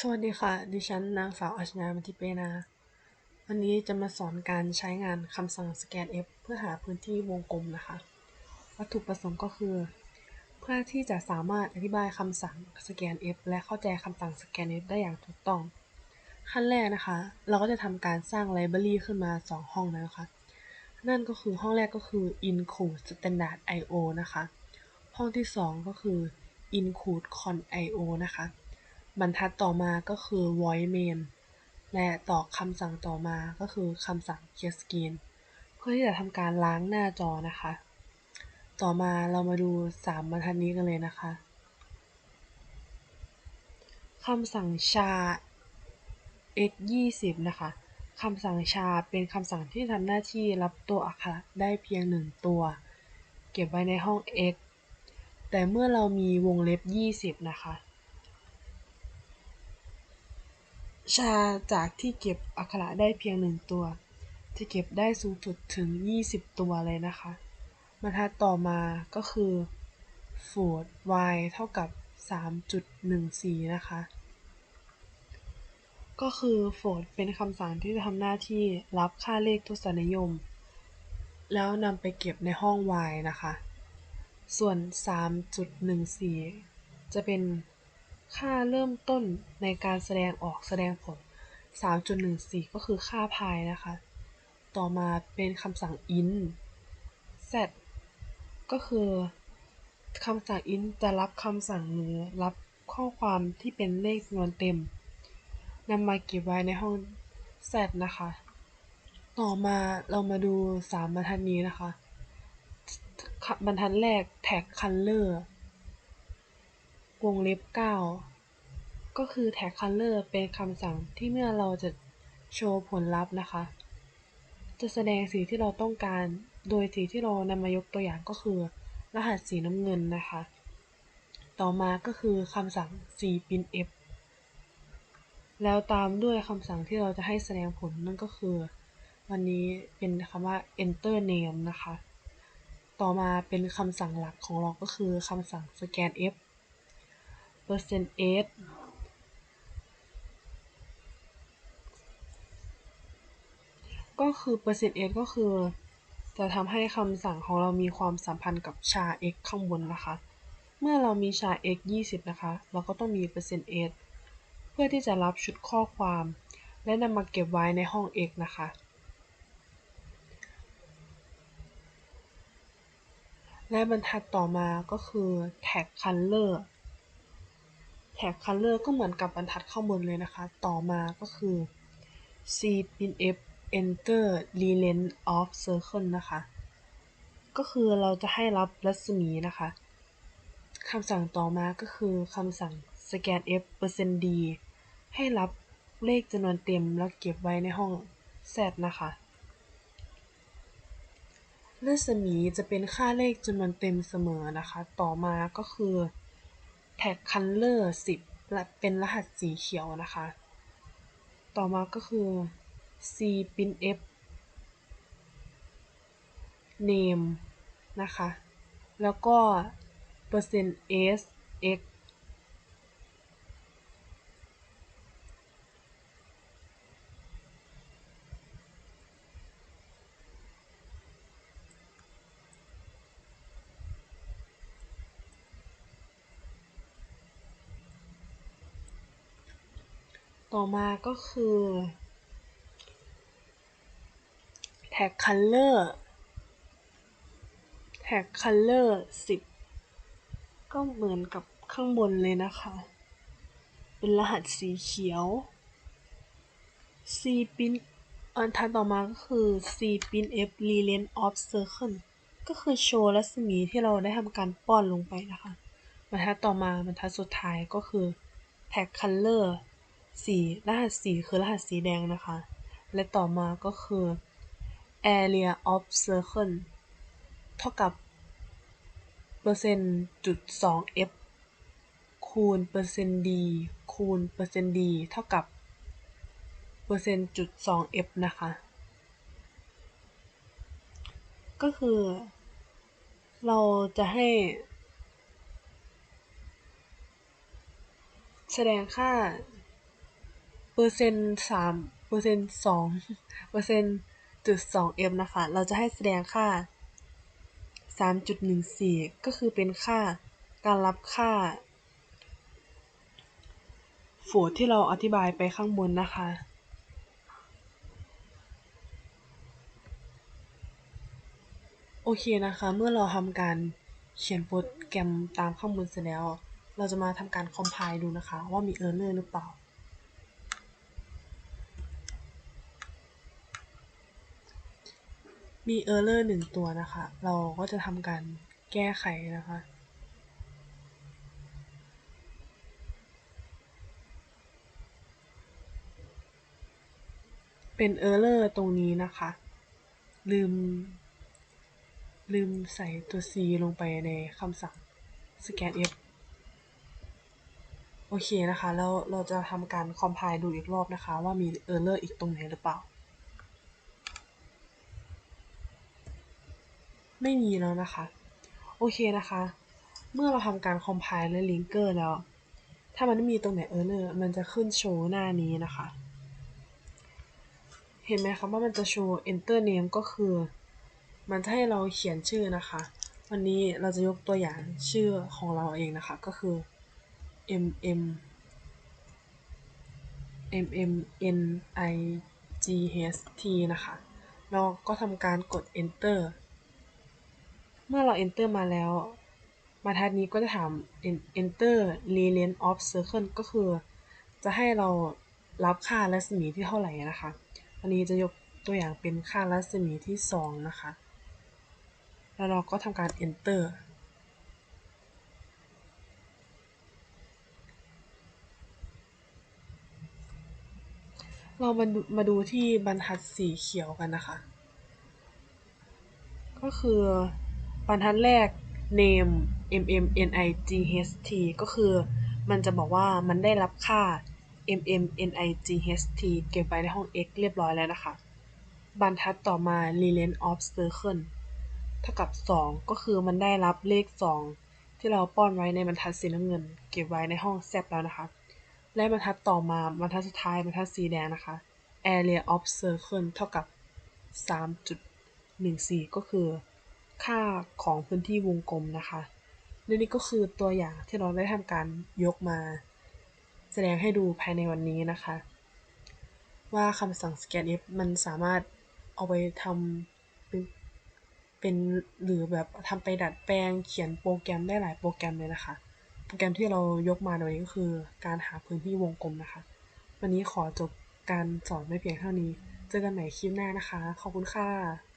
สวัสดีค่ะ ดิฉันนางสาวอัชนามทิเปนา วันนี้จะมาสอนการใช้งานคำสั่ง scanf เพื่อหาพื้นที่วงกลมนะคะ วัตถุประสงค์ก็คือ เพื่อที่จะสามารถอธิบายคำสั่ง scanf และเข้าใจคำสั่ง scanf ได้อย่างถูกต้อง ขั้นแรกนะคะ เราก็จะทำการสร้าง library ขึ้นมา 2 ห้องนะคะ นั่นก็คือห้องแรกก็คือ include standard io นะคะ ห้องที่ 2 ก็คือ include con io นะคะ บรรทัดต่อมาก็คือ void main และต่อคำสั่งต่อมาก็คือคำสั่ง clear screen เพื่อที่จะทำการล้างหน้าจอนะคะ ต่อมาเรามาดู 3 บรรทัดนี้กันเลยนะคะคำสั่ง sha x 20นะคะคำสั่ง sha เป็นคำสั่งที่ทำหน้าที่รับตัวอักขระได้เพียง1ตัว เก็บไว้ในห้อง x แต่เมื่อเรามีวงเล็บ 20 นะคะ ชาจากที่เก็บอักขระได้เพียง1ตัว จะเก็บได้สูงสุดถึง 20 ตัวเลยนะคะ บรรทัดต่อมาก็คือ float y เท่ากับ 3.14 นะคะ ก็คือ float เป็นคำสั่งที่จะทำหน้าที่รับค่าเลขทศนิยม แล้วนำไปเก็บในห้อง y นะคะ ส่วน 3.14 จะเป็น ค่าเริ่มต้นในการแสดงออกแสดงผล 3.14 ก็คือค่าพายนะคะ ต่อมาเป็นคำสั่ง int z ก็คือคำสั่ง in จะรับคำสั่งหรือรับข้อความที่เป็นเลขจำนวนเต็มนำมาเก็บไว้ในห้อง z นะคะ ต่อมาเรามาดู 3 บรรทัดนี้นะคะ บรรทัดแรก tag color วงเล็บ9ก็คือ tag color เป็นคำสั่งที่เมื่อเราจะโชว์ผลลัพธ์นะคะ จะแสดงสีที่เราต้องการ โดยสีที่เรานำมายกตัวอย่างก็คือ รหัสสีน้ำเงินนะคะ ต่อมาก็คือคำสั่ง cpinf แล้วตามด้วยคำสั่งที่เราจะให้แสดงผลนั่นก็คือ วันนี้เป็นคำว่า enter name นะคะ ต่อมาเป็นคำสั่งหลักของเราก็คือคำสั่ง scanf percent %s ก็คือ percent %s ก็คือ จะทำให้คำสั่งของเรามีความสัมพันธ์กับ char x ข้างบนนะคะ เมื่อเรามี char x 20 นะคะ เราก็ต้องมี percent %s เพื่อที่จะรับชุดข้อความ และนำมาเก็บไว้ในห้อง x นะคะและบรรทัดต่อมาก็คือ tag color แท็ก color ก็เหมือนกับบรรทัดข้างบนเลยนะคะ ต่อมาก็คือ cprintf enter length of circle นะคะ ก็คือเราจะให้รับรัศมีนะคะคำสั่งต่อมาก็คือคำสั่ง scanf %d ให้รับเลขจำนวนเต็มแล้วเก็บไว้ในห้อง z นะคะรัศมีจะเป็นค่าเลขจำนวนเต็มเสมอนะคะ ต่อมาก็คือ แท็กคันเลอร์สิบเป็นรหัสสีเขียวนะคะ ต่อมาก็คือ c pin f name นะคะ แล้วก็ percent %s x ต่อมาก็คือ tag color tag color 10 ก็เหมือนกับข้างบนเลยนะคะ เป็นรหัสสีเขียว c pin อันทัดต่อมาก็คือ cprintf length of circle ก็คือโชว์รัศมีที่เราได้ทำการป้อนลงไปนะคะบรรทัดต่อมาบรรทัดสุดท้ายก็คือ tag color สีรหัสสีคือรหัสสีแดงนะคะ และต่อมาก็คือ area of circle เท่ากับ เปอร์เซ็นต์จุดสอง f คูณเปอร์เซ็นต์ d คูณเปอร์เซ็นต์ d เท่ากับ เปอร์เซ็นต์จุดสอง f นะคะ ก็คือ เราจะให้ แสดงค่า เปอร์เซ็นต์สามเปอร์เซ็นต์สองเปอร์เซ็นต์จุดสองเอ็มนะคะ เราจะให้แสดงค่าสามจุดหนึ่งสี่ก็คือเป็นค่าการรับค่าโฟลที่เราอธิบายไปข้างบนนะคะโอเคนะคะ เมื่อเราทำการเขียนโปรแกรมตามข้างบนเสร็จแล้ว เราจะมาทำการ compile ดูนะคะ ว่ามี error หรือเปล่า มี error หนึ่งตัวนะคะ เราก็จะทำการแก้ไขนะคะ เป็น error ตรงนี้นะคะ ลืม ลืมใส่ตัว C ลงไปในคำสั่ง scanf โอเคนะคะ แล้วเราจะทำการ compile ดูอีกรอบนะคะ ว่ามี error อีกตรงไหนหรือเปล่า ไม่มีแล้วนะคะ โอเคนะคะ เมื่อเราทำการ compile และ linker แล้ว ถ้ามันไม่มีตรงไหน error มันจะขึ้นโชว์หน้านี้นะคะ เห็นไหมคะว่ามันจะโชว์ enter name ก็คือ มันจะให้เราเขียนชื่อนะคะ วันนี้เราจะยกตัวอย่างชื่อของเราเองนะคะ ก็คือ mm mm n i g h t นะคะ เราก็ทำการกด enter มื่อเรา enter มาแล้ว บรรทัดนี้ก็จะถาม enter length of circle ก็คือ จะให้เรารับค่ารัศมีที่เท่าไหร่นะคะอันนี้จะยกตัวอย่างเป็นค่ารัศมีที่ 2 นะคะ แล้วเราก็ทำการ enter เรามาดูมาดูที่บรรทัดสีเขียวกันนะคะ ก็คือ บรรทัดแรก name mm n i g h t ก็คือมันจะบอกว่ามันได้รับค่า mm n i g h t เก็บไว้ในห้อง x เรียบร้อยแล้วนะคะ บรรทัดต่อมา length of circle เท่ากับ 2 ก็คือมันได้รับเลข 2 ที่เราป้อนไว้ในบรรทัดสีน้ำเงิน เก็บไว้ในห้อง z แล้วนะคะ และบรรทัดต่อมาบรรทัดสุดท้ายบรรทัดสีแดงนะคะ area of circle เท่ากับ 3.14 ก็คือ ค่าของพื้นที่วงกลมนะคะ และนี่ก็คือตัวอย่างที่เราได้ทำการยกมา แสดงให้ดูภายในวันนี้นะคะ ว่าคำสั่ง scanf มันสามารถเอาไปทำเป็นเป็นหรือแบบทำไปดัดแปลงเขียนโปรแกรมได้หลายโปรแกรมเลยนะคะ โปรแกรมที่เรายกมาในวันนี้ก็คือการหาพื้นที่วงกลมนะคะ วันนี้ขอจบการสอนไม่เพียงเท่านี้ เจอกันใหม่คลิปหน้านะคะ ขอบคุณค่ะ